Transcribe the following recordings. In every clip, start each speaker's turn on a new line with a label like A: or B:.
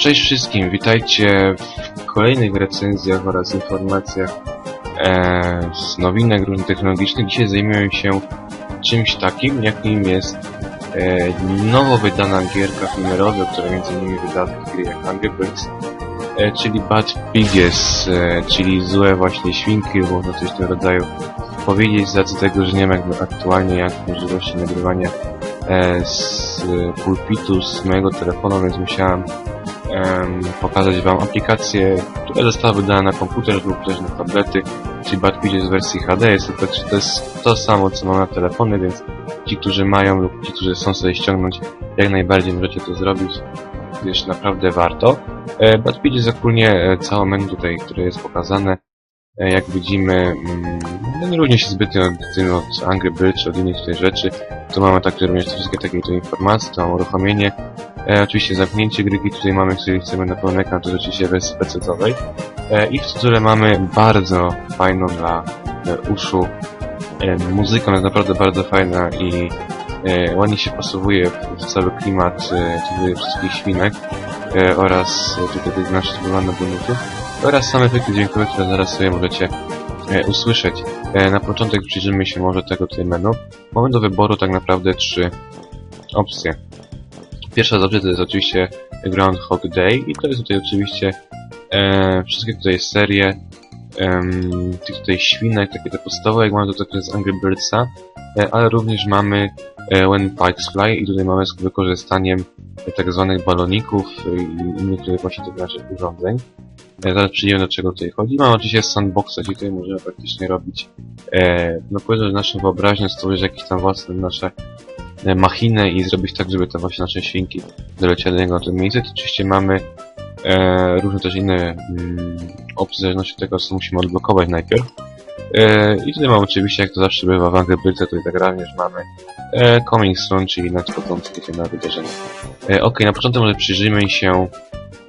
A: Cześć wszystkim, witajcie w kolejnych recenzjach oraz informacjach e, z nowinek różnych technologicznych. Dzisiaj zajmiemy się czymś takim, jakim jest e, nowo wydana gierka numerowa, która innymi wydała gry jak Angry Birds, e, czyli Bad Piges, e, czyli złe właśnie świnki, można coś w tym rodzaju powiedzieć, z racji tego, że nie mam jakby aktualnie jak możliwości nagrywania e, z pulpitu, z mojego telefonu, więc musiałem em, pokazać Wam aplikację, która została wydana na komputer lub też na tablety, czyli Badpidzie z wersji HD. Jest to, to jest to samo, co mam na telefony, więc ci, którzy mają lub ci, którzy chcą sobie ściągnąć, jak najbardziej możecie to zrobić, gdyż naprawdę warto. E, Badpid jest ogólnie e, całe menu tutaj, które jest pokazane. E, jak widzimy, nie różni się zbytnio od, tym od Angry Birds czy od innych tutaj rzeczy. Tu mamy takie również wszystkie takie informacje, tu mamy uruchomienie, E, oczywiście zamknięcie gry, i tutaj mamy, jeżeli chcemy na pełny ekran, to rzeczywiście wersji PC-owej. E, I w tytule mamy bardzo fajną dla e, uszu e, muzykę, jest naprawdę bardzo fajna i e, ładnie się pasowuje w, cały klimat e, tych wszystkich świnek e, oraz e, tutaj tych naszych wygląda bonusów oraz same efekty dźwiękowe, które zaraz sobie możecie e, usłyszeć. E, na początek przyjrzymy się może tego tutaj menu. Mamy do wyboru tak naprawdę trzy opcje. Pierwsza z to jest oczywiście Groundhog Day i to jest tutaj oczywiście e, wszystkie tutaj serie tych tutaj świnek, takie te podstawowe, jak mamy to takie z Angry Birdsa, e, ale również mamy e, When Pikes Fly i tutaj mamy z wykorzystaniem e, tak zwanych baloników i innych tutaj właśnie tych naszych urządzeń. E, zaraz przyjdziemy do czego tutaj chodzi. Mamy oczywiście sandboxa, gdzie tutaj możemy praktycznie robić, e, no powiedzmy, że naszą wyobraźnię, stworzyć jakieś tam własne nasze machinę i zrobić tak, żeby te właśnie nasze świnki doleciały do niego na tym miejscu. To oczywiście mamy e, różne też inne mm, opcje w zależności od tego, co musimy odblokować najpierw. E, I tutaj mamy oczywiście, jak to zawsze bywa w Birds, tutaj tak również mamy e, Coming Soon, czyli nadchodzące się na wydarzenie. E, ok, na początek może przyjrzyjmy się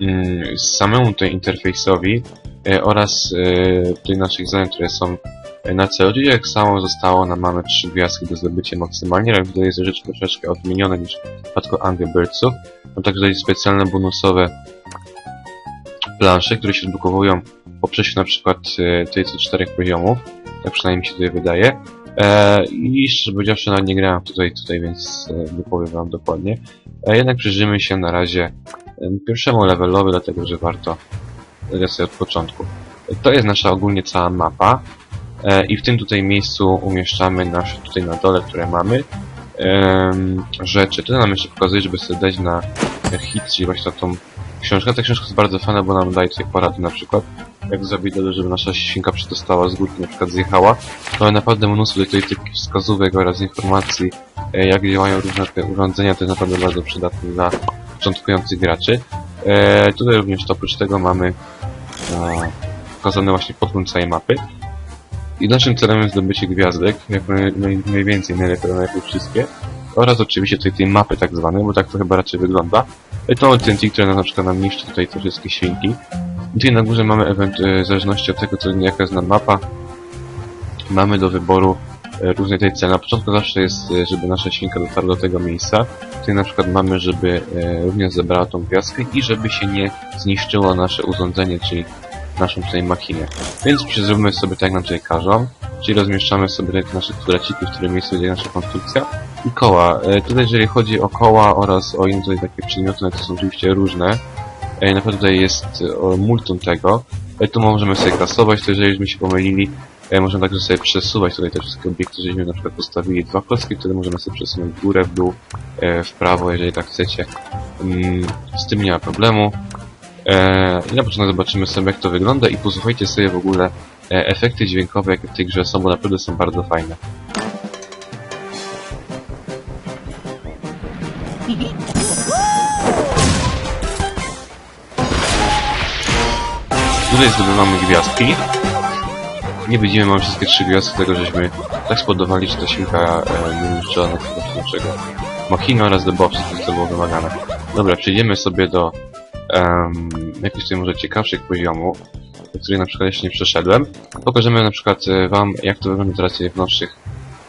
A: mm, samemu tutaj interfejsowi e, oraz e, tych naszych zadań, które są e, na. Czyli jak samo zostało, nam mamy trzy gwiazdki do zdobycia maksymalnie, ale tutaj jest rzeczy troszeczkę odmienione niż w przypadku Angry Birdsów. Mam także tutaj specjalne bonusowe plansze, które się odblokowują po przejściu na przykład e, tutaj co czterech poziomów. Tak przynajmniej mi się tutaj wydaje. E, I szczerze powiedziawszy, nawet nie grałem tutaj, tutaj, więc e, nie powiem wam dokładnie. E, jednak przyjrzymy się na razie e, pierwszemu levelowi, dlatego że warto sobie od początku. To jest nasza ogólnie cała mapa. E, I w tym tutaj miejscu umieszczamy nasze tutaj na dole, które mamy rzeczy. To nam jeszcze pokazuje, żeby sobie dać na hit, czyli właśnie na tą książkę. Ta książka jest bardzo fajna, bo nam daje tutaj porady na przykład, jak zrobić dobrze, żeby nasza świnka przedostała z górki, na przykład zjechała. Mamy naprawdę mnóstwo tutaj tych wskazówek oraz informacji, e, jak działają różne te urządzenia, to jest naprawdę bardzo przydatne dla początkujących graczy. E, tutaj również oprócz tego mamy e, pokazane właśnie podgląd całej mapy. I naszym celem jest zdobycie gwiazdek, jak naj, naj, najwięcej, najlepiej, najlepiej wszystkie. Oraz oczywiście tutaj tej mapy tak zwanej, bo tak to chyba raczej wygląda. I To TNT, które na przykład nam niszczy tutaj te wszystkie świnki. I tutaj na górze mamy e, w zależności od tego, co, jaka jest nam mapa, mamy do wyboru e, różne tej cele. Na początku zawsze jest, e, żeby nasza świnka dotarła do tego miejsca. Tutaj na przykład mamy, żeby e, również zebrała tą gwiazdkę i żeby się nie zniszczyło nasze urządzenie, czyli naszą tutaj machinę. Więc zróbmy sobie tak, jak nam tutaj każą. Czyli rozmieszczamy sobie nasze kwadraciki, w którym miejscu będzie nasza konstrukcja. I koła. E, tutaj jeżeli chodzi o koła oraz o inne tutaj takie przedmioty, no to są oczywiście różne. Na pewno tutaj jest multum tego. Tu możemy sobie klasować, to jeżeli się pomylili, e, możemy także sobie przesuwać tutaj te wszystkie obiekty, żeśmy na przykład postawili dwa klocki, wtedy możemy sobie przesunąć w górę, w dół, e, w prawo, jeżeli tak chcecie. Mm, z tym nie ma problemu. E, I na początek zobaczymy sobie jak to wygląda i posłuchajcie sobie w ogóle e, efekty dźwiękowe jakie w tej grze są, bo naprawdę są bardzo fajne. Tutaj zdobywamy gwiazdki. Nie widzimy, mamy wszystkie trzy gwiazdki, tego żeśmy tak spodobali, że ta świnka e, nie niszczyła naszego machina oraz do bobsów, co było wymagane. Dobra, przejdziemy sobie do um, jakichś tutaj może ciekawszych poziomów, których na przykład jeszcze nie przeszedłem. Pokażemy na przykład e, wam, jak to wygląda teraz w nowszych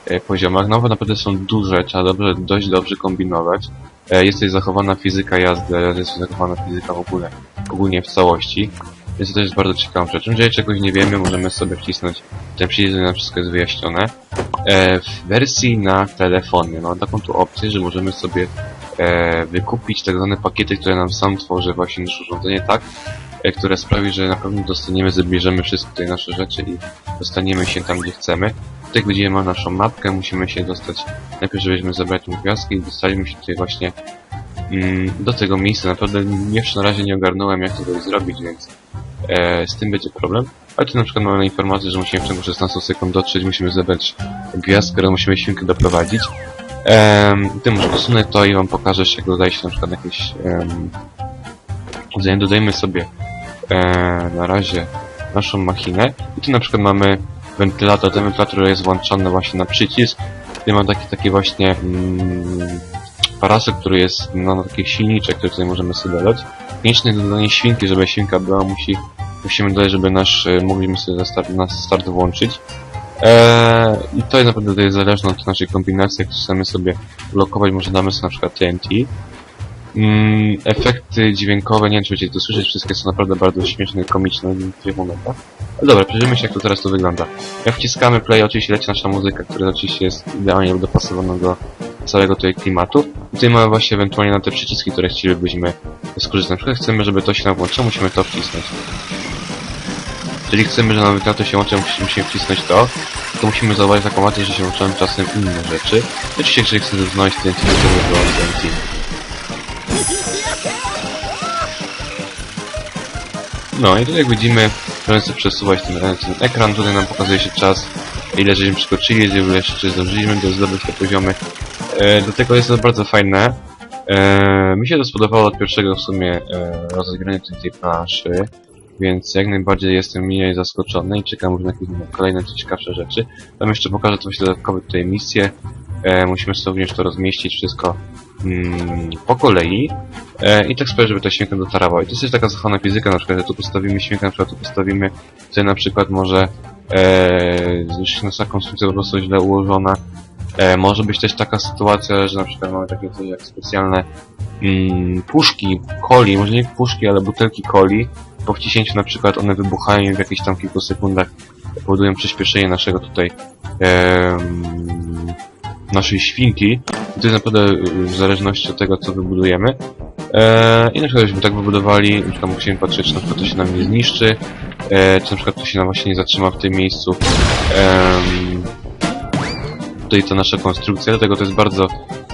A: e, poziomach. Nowe naprawdę są duże, trzeba dobrze, dość dobrze kombinować. E, jest tutaj zachowana fizyka jazdy, jest zachowana fizyka w ogóle, ogólnie w całości. Więc to jest bardzo ciekawą rzeczą. Jeżeli czegoś nie wiemy, możemy sobie wcisnąć ten przycisk, nam wszystko jest wyjaśnione. E, w wersji na telefonie mam taką tu opcję, że możemy sobie e, wykupić tak zwane pakiety, które nam sam tworzy właśnie nasze urządzenie tak, e, które sprawi, że na pewno dostaniemy, zabierzemy wszystkie nasze rzeczy i dostaniemy się tam, gdzie chcemy. Tutaj będziemy mieli naszą mapkę, musimy się dostać, najpierw żebyśmy zabrać tą gwiazdkę i dostaliśmy się tutaj właśnie mm, do tego miejsca. Naprawdę jeszcze na razie nie ogarnąłem, jak to zrobić, więc e, z tym będzie problem. Ale tu na przykład mamy informację, że musimy w ciągu 16 sekund dotrzeć, musimy zebrać gwiazdkę, musimy świnkę doprowadzić. Um, tym może usunę to i wam pokażę, jak dodaje się na przykład jakieś um, dodajmy sobie e, na razie naszą machinę. I tu na przykład mamy wentylator, ten wentylator jest włączony właśnie na przycisk. Tutaj mam taki, taki właśnie mm, parasol, który jest no, na taki silniczek, który tutaj możemy sobie dodać konieczne dodanie świnki, żeby świnka była, musi, musimy dodać, żeby nasz, e, mogliśmy sobie start, na start włączyć Eee, I to jest naprawdę tutaj zależne od naszej kombinacji, jak chcemy sobie blokować, może damy sobie na przykład TNT. Mm, efekty dźwiękowe, nie wiem czy będziecie to słyszeć, wszystkie są naprawdę bardzo śmieszne komiczne w tych momentach. Ale dobra, przyjrzyjmy się jak to teraz to wygląda. Jak wciskamy play, oczywiście leci nasza muzyka, która oczywiście jest idealnie dopasowana do całego tutaj klimatu. I tutaj mamy właśnie ewentualnie na te przyciski, które chcielibyśmy skorzystać. Na przykład chcemy, żeby to się nam włączyło, musimy to wcisnąć. Jeżeli chcemy, że nam to się łączy, musimy wcisnąć to, to musimy zauważyć taką łatwiej, że się łączą czasem inne rzeczy. Oczywiście, jeżeli chcemy znaleźć TNT, to żeby było TNT. No i tutaj jak widzimy, możemy sobie przesuwać ten, ten ekran, tutaj nam pokazuje się czas, ile żeśmy przeskoczyli, ile jeszcze zdążyliśmy do zdobyć te poziomy. E, dlatego jest to bardzo fajne. E, mi się to spodobało od pierwszego w sumie e, rozegrania tej planszy więc jak najbardziej jestem mile zaskoczony i czekam już na jakieś kolejne ciekawsze rzeczy. Tam jeszcze pokażę to myślę dodatkowe tutaj misje. E, musimy sobie również to rozmieścić wszystko mm, po kolei e, i tak sprawić, żeby ta świnka dotarała. I to jest też taka zachowana fizyka, na przykład, że tu postawimy świnkę, na przykład tu postawimy, tutaj na przykład może e, nasza konstrukcja po prostu źle ułożona. E, może być też taka sytuacja, że na przykład mamy takie coś jak specjalne mm, puszki coli, może nie puszki, ale butelki coli, po wciśnięciu na przykład one wybuchają w jakichś tam kilku sekundach powodują przyspieszenie naszego tutaj em, naszej świnki. I to jest naprawdę y, w zależności od tego, co wybudujemy. E, I na przykład, gdybyśmy tak wybudowali, na przykład musimy patrzeć, czy na przykład to się nam nie zniszczy, e, czy na przykład to się nam właśnie nie zatrzyma w tym miejscu. Em, tutaj to nasza konstrukcja, dlatego to jest bardzo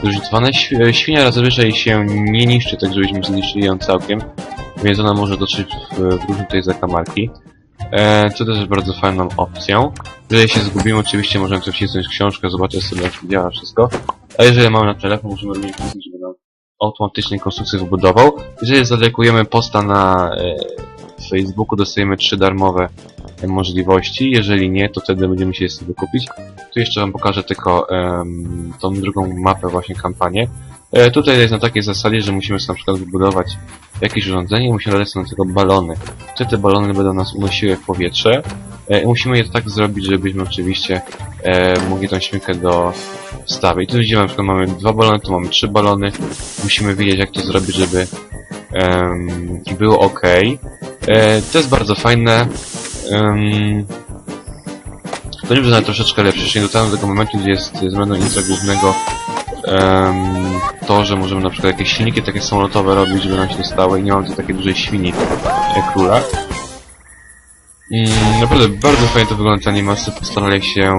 A: zużytkowane. Świnia zazwyczaj się nie niszczy, tak żebyśmy zniszczyli ją całkiem więc ona może dotrzeć w, w różne zakamarki. E, co też jest bardzo fajną opcją. Jeżeli się zgubimy, oczywiście możemy sobie wcisnąć książkę, zobaczyć sobie jak działa wszystko. A jeżeli mamy na telefon, możemy również wcisnąć, żeby nam automatycznie konstrukcję wybudował. Jeżeli zadekujemy posta na e, Facebooku, dostajemy trzy darmowe e, możliwości. Jeżeli nie, to wtedy będziemy musieli sobie kupić. Tu jeszcze wam pokażę tylko um, tą drugą mapę, właśnie kampanię. E, tutaj jest na takiej zasadzie, że musimy sobie na przykład wybudować jakieś urządzenie i musimy dodać sobie do tego balony. Wtedy te balony będą nas unosiły w powietrze e, i musimy je tak zrobić, żebyśmy oczywiście e, mogli tą śmiechę do wstawić. Tu widzimy, na przykład mamy dwa balony, tu mamy trzy balony. Musimy wiedzieć, jak to zrobić, żeby um, było ok. E, to jest bardzo fajne. To nie będzie troszeczkę lepsze. Jeszcze nie dotarłem do tego momentu, gdzie jest zmiana intra głównego um, to, że możemy na przykład jakieś silniki takie samolotowe robić, żeby nam się stały i nie mam tu takiej dużej świni jak króla. Mm, naprawdę bardzo fajnie to wygląda te animacje, postarali się,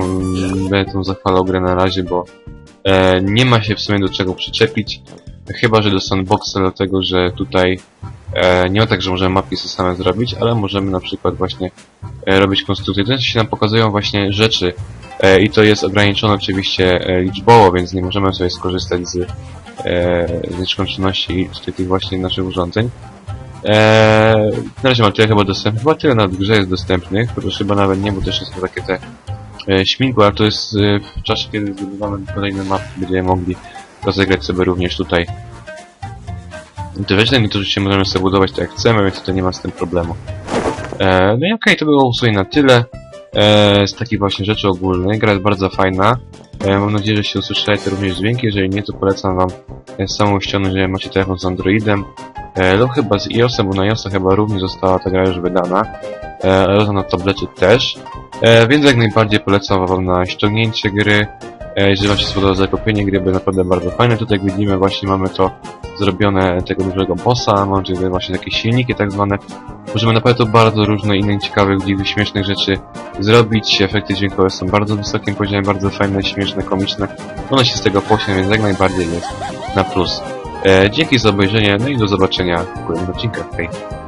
A: będę tą zachwalał grę na razie, bo e, nie ma się w sumie do czego przyczepić, chyba, że do sandboxa, dlatego, że tutaj e, nie ma tak, że możemy mapki sobie same zrobić, ale możemy na przykład właśnie e, robić konstrukcje. To się nam pokazują właśnie rzeczy, E, i to jest ograniczone oczywiście e, liczbowo, więc nie możemy sobie skorzystać z, e, z nieskończoności tych właśnie naszych urządzeń. Eee, na razie mam tyle chyba dostępnych, chyba tyle na grze jest dostępnych, chociaż chyba nawet nie, bo też są takie te e, ale to jest e, w czasie, kiedy zdobywamy kolejne mapy, będziemy mogli rozegrać sobie również tutaj. Te rzeczy, to oczywiście możemy sobie budować tak jak chcemy, więc tutaj nie ma z tym problemu. E, no i okej, okay, to było usługi na tyle e, z takich właśnie rzeczy ogólnych. Gra jest bardzo fajna. E, mam nadzieję, że się usłyszeli również dźwięki, jeżeli nie, to polecam wam samą ściągnąć, jeżeli macie telefon z Androidem, e, lub chyba z iOS-em, bo na iOS-a chyba również została ta gra już wydana, e, na tablecie też, e, więc jak najbardziej polecam wam na ściągnięcie gry, jeżeli wam się spodoba zakupienie gry, będzie naprawdę bardzo fajne, tutaj jak widzimy właśnie mamy to zrobione tego dużego bossa, mamy tutaj właśnie takie silniki tak zwane, możemy naprawdę bardzo różne innych ciekawych, dziwnych, śmiesznych rzeczy zrobić, efekty dźwiękowe są bardzo wysokim poziomem, bardzo fajne, śmieszne, komiczne, one się z tego pośmią, więc jak najbardziej jest na plus. E, dzięki za obejrzenie, no i do zobaczenia w kolejnych odcinkach, hej!